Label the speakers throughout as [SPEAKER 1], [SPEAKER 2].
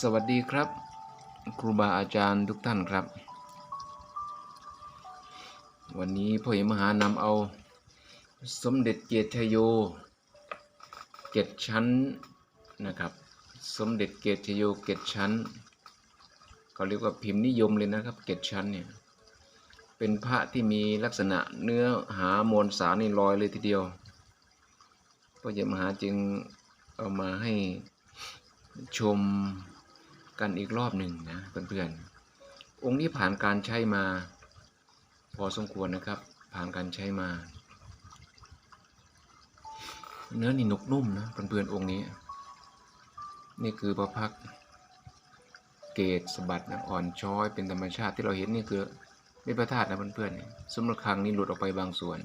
[SPEAKER 1] สวัสดีครับ ครูบาอาจารย์ทุกท่านครับ วันนี้พ่อเอกมหานำเอา สมเด็จเกียรติโยเจ็ดชั้นนะครับ สมเด็จเกียรติโยเจ็ดชั้นเขาเรียกว่าพิมพ์นิยมเลยนะครับเจ็ดชั้นเนี่ยเป็นพระที่มีลักษณะเนื้อหามวลสารนี่ลอยเลยทีเดียวพ่อเอกมหาจึงเอามาให้ชม กันอีกรอบหนึ่งนะเพื่อนๆองค์นี้ผ่านการใช้มา พอสมควรนะครับ ผ่านการใช้มา เนื้อนี่นุกนุ่มนะเพื่อนๆองค์นี้ นี่คือพระพักเกตสบัดนะอ่อนช้อยเป็นธรรมชาติที่เราเห็นนี่คือไม่ประธาตุนะเพื่อนๆสมรคังนี่หลุดออกไปบางส่วน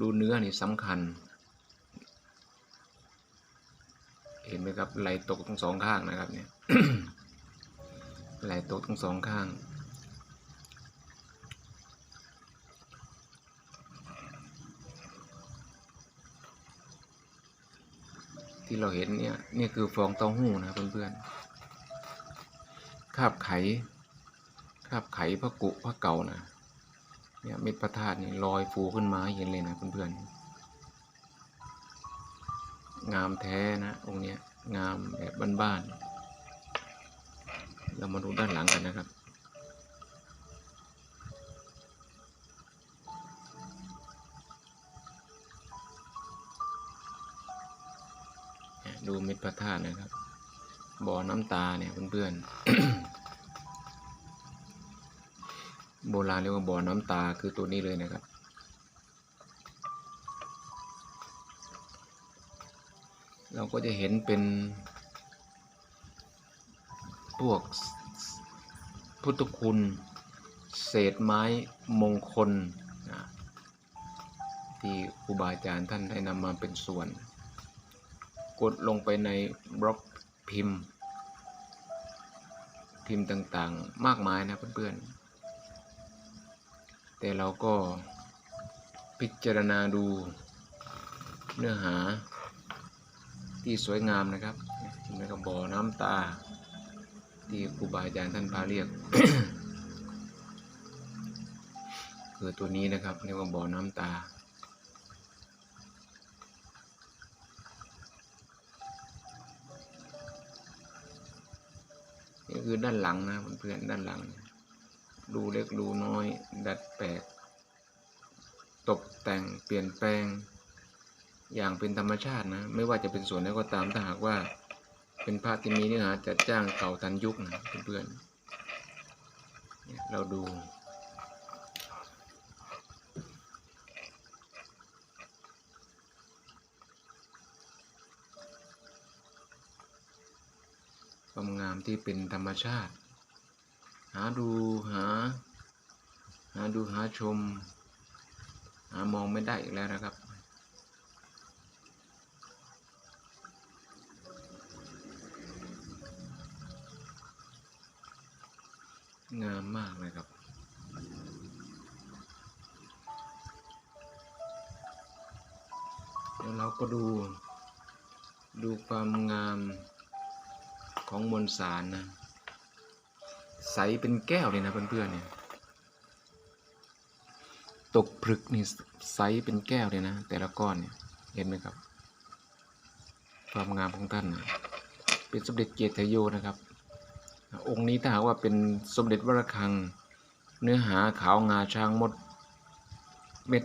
[SPEAKER 1] ดูเนื้อนี่สำคัญ เห็นไหมครับไหลตกทั้งสองข้างนะครับเนี่ยไหลตกทั้งสองข้างที่เราเห็นเนี่ยนี่คือฟองเต้าหู้นะเพื่อนๆคาบไข่คาบไข่พระกุพระเก่านะ เนี่ยเม็ดพระธาตุนี่ลอยฟูขึ้นมาเห็นเลยนะเพื่อนๆงามแท้นะองค์เนี้ยงามแบบบ้านๆเรามาดูด้านหลังกันนะครับดูเม็ดพระธาตุนะครับบ่อน้ำตาเนี่ยเพื่อนๆ โบราณเรียกว่าบ่อน้ำตาคือตัวนี้เลยนะครับ เราก็จะเห็นเป็น พวกพุทธคุณ เศษไม้มงคล ที่ครูบาอาจารย์ท่านได้นำมาเป็นส่วน กดลงไปในบล็อกพิมพ์ พิมพ์ต่างๆ มากมายนะเพื่อนๆ แต่เราก็พิจารณาดูเนื้อหาที่สวยงามนะครับเห็นไหมครับบ่อน้ำตา ที่ครูบาอาจารย์ท่านพาเรียกคือตัวนี้นะครับเรียกว่าบ่อน้ำตา นี่คือด้านหลังนะเพื่อนๆด้านหลัง ดูเล็กดูน้อย ดัดแปลกตกแต่งเปลี่ยนแปลง อย่างเป็นธรรมชาตินะ ไม่ว่าจะเป็นส่วนไหนก็ตามถ้าหากว่า เป็นพระที่มีเนื้อหาจัดจ้างเก่าทันยุคนะเพื่อนๆเราดูความงามที่เป็นธรรมชาติาดูหา หาดูหาชม หามองไม่ได้อีกแล้วนะครับ งามมากเลยครับแล้วเราก็ดู ดูความงามของมวลสารนะ ใสเป็นแก้วเลยนะเพื่อนๆเนี่ยตกผลึกนี่ใสเป็นแก้วเลยนะ แต่ละก้อนเนี่ยเห็นไหมครับ ความงามของท่านนะเป็นสมเด็จเกียรติโยนะครับ องค์นี้ถ้าหากว่าเป็นสมเด็จวรคัง เนื้อหาขาวงาช้างมดเม็ด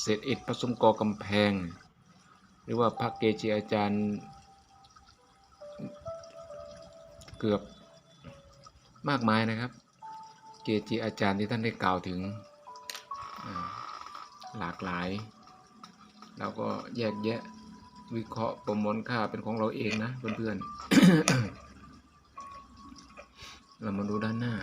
[SPEAKER 1] เศษอิฐผสมกอกำแพง หรือว่าพระเกจิอาจารย์ เกือบ มากมายนะครับ เกจิอาจารย์ที่ท่านได้กล่าวถึงหลากหลายเราก็แยกแยะวิเคราะห์ประมวลค่าเป็นของเราเองนะเพื่อนๆ เรามาดูด้านหน้า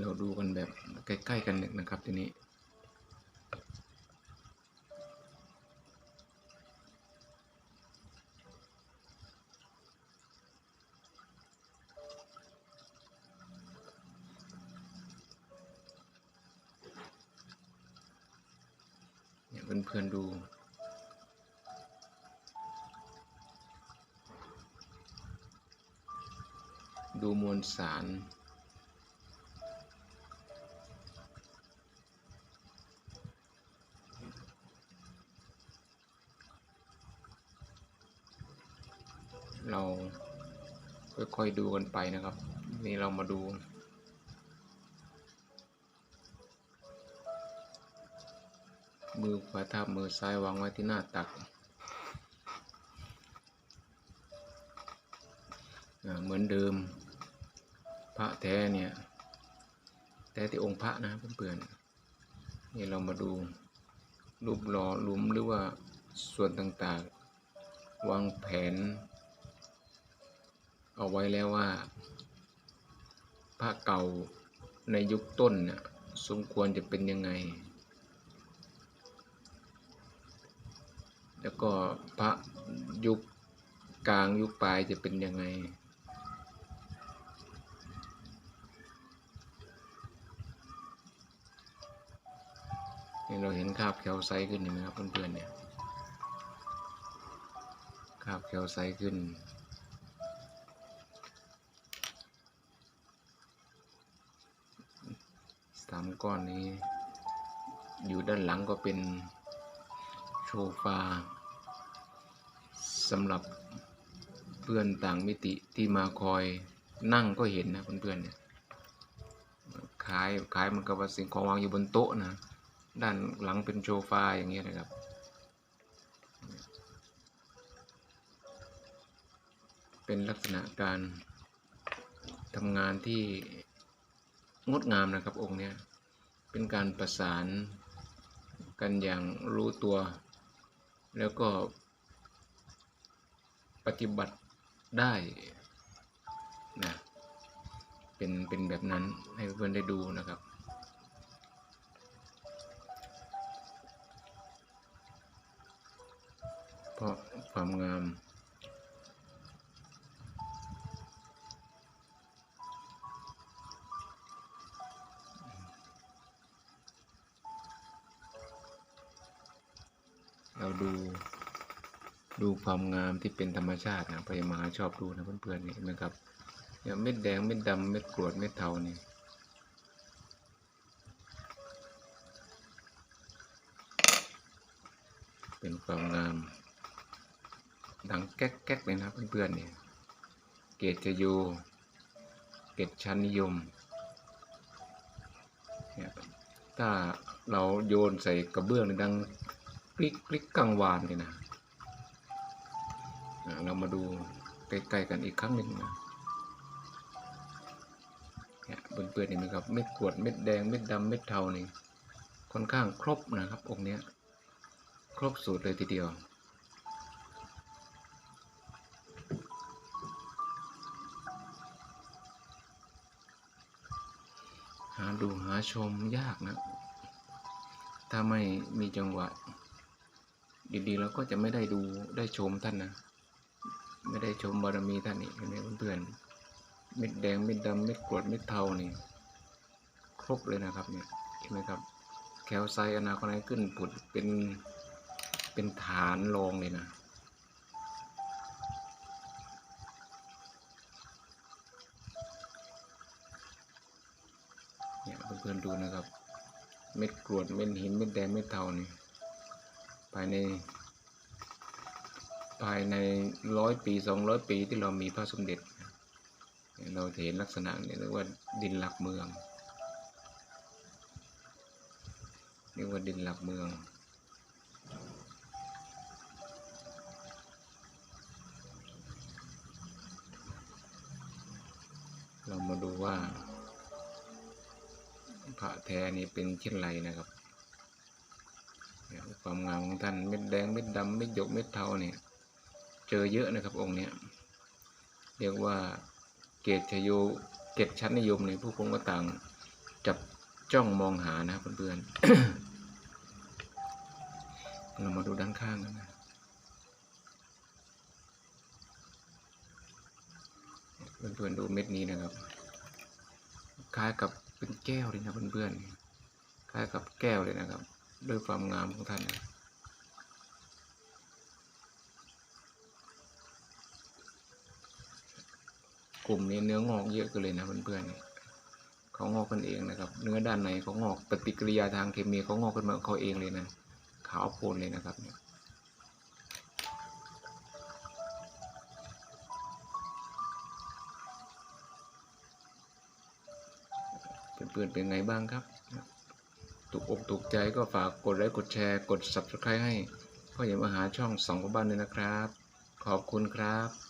[SPEAKER 1] เราดูกันแบบใกล้ๆกันหนะครับทีนี้ เนี่ยเพื่อนๆดูดูมวลสาร เรา ค่อยดูกันไปนะครับ นี่เรามาดูมือขวาทับมือซ้ายวางไว้ที่หน้าตักเหมือนเดิม พระแท้เนี่ยแท้ที่องค์พระนะเพื่อนๆนี่เรามาดูรูปหล่อลุมหรือว่าส่วนต่างๆ วางแผน เอาไว้แล้วว่าพระเก่าในยุคต้นเนี่ยสมควรจะเป็นยังไง แล้วก็พระยุคกลางยุคปลายจะเป็นยังไงนี่เราเห็นคาบแคลไซขึ้นเห็นไหมครับเพื่อนๆเนี่ยคาบแคลไซขึ้น สาม ก้อนนี้ อยู่ด้านหลังก็เป็นโชฟาสำหรับเพื่อนต่างมิติที่มาคอยนั่งก็เห็นนะเพื่อนๆเนี่ยคล้ายคล้ายมันกับว่าสิ่งของวางอยู่บนโต๊ะนะ ด้านหลังเป็นโชฟาอย่างเงี้ยนะครับ เป็นลักษณะการทำงานที่งดงามนะครับองค์เนี้ย เป็นการประสานกันอย่างรู้ตัว แล้วก็ปฏิบัติได้นะเป็นเป็นแบบนั้นให้เพื่อนได้ดูนะครับ เพราะความงาม เราดูดูความงามที่เป็นธรรมชาตินะพยามาชอบดูนะเพื่อนๆนี่นไหมครับเนี่ยเม็ดแดงเม็ดดำเม็ดกรวดเม็ดเทานี่เป็นความงามดังแก๊กแก๊กเลยนะเพื่อนๆเนี่ยเกตจะอยู่เกตชั้นนิยมเนี่ยถ้าเราโยนใส่กระเบื้องดัง กริกกริกกังวานเลยนะเรามาดูใกล้ๆกันอีกครั้งหนึ่งนะเนี่ยเปื่อนๆเห็นไหมครับเม็ดกรวดเม็ดแดงเม็ดดำเม็ดเทานี่ค่อนข้างครบนะครับองค์นี้ครบสูตรเลยทีเดียวหาดูหาชมยากนะ ถ้าไม่มีจังหวะ ดีๆเราก็จะไม่ได้ดูได้ชมท่านนะไม่ได้ชมบารมีท่านนี่เห็นไหมเพื่อนๆเม็ดแดงเม็ดดำเม็ดกรวดเม็ดเทานี่ครบเลยนะครับเนี่ยเห็นไหมครับแคลไซอนาคอนไนขึ้นผุดเป็นเป็นฐานรองเลยนะเนี่ยเพื่อนๆดูนะครับ เม็ดกรวดเม็ดหินเม็ดแดงเม็ดเทานี่ ภายใน ภายในร้อยปีสองร้อยปีที่เรามีพระสมเด็จ เราเห็นลักษณะนี่ยเรียกว่าดินหลักเมืองเรียกว่าดินหลักเมืองเรามาดูว่าพระแท้นี่เป็นเช่นไรนะครับ ความงามของท่านเม็ดแดงเม็ดดำเม็ดหยกเม็ดเทาเนี่ย เจอเยอะนะครับองค์เนี้ยเรียกว่าเกตชโยเกตชั้นนิยมในผู้คงก็ต่างจับจ้องมองหานะเพื่อนๆเรามาดูด้านข้างกันนะเพื่อนๆดูเม็ดนี้นะครับ คล้ายกับเป็นแก้วเลยนะเพื่อนๆคล้ายกับแก้วเลยนะครับ ด้วยความงามของท่านนะกลุ่มนี้เนื้องอกเยอะกันเลยนะเพื่อนๆเขางอกกันเองนะครับ เนื้อด้านในเขางอกปฏิกิริยาทางเคมีเขางอกขึ้นมาเขาเองเลยนะขาวโพลนเลยนะครับเนี่ยเพื่อนๆเป็นไงบ้างครับ ถูกอกถูกใจก็ฝากกดไลค์กดแชร์ กด subscribe ให้พ่อใหญ่มาหาช่องสองพ่อบ้านเลยนะครับ ขอบคุณครับ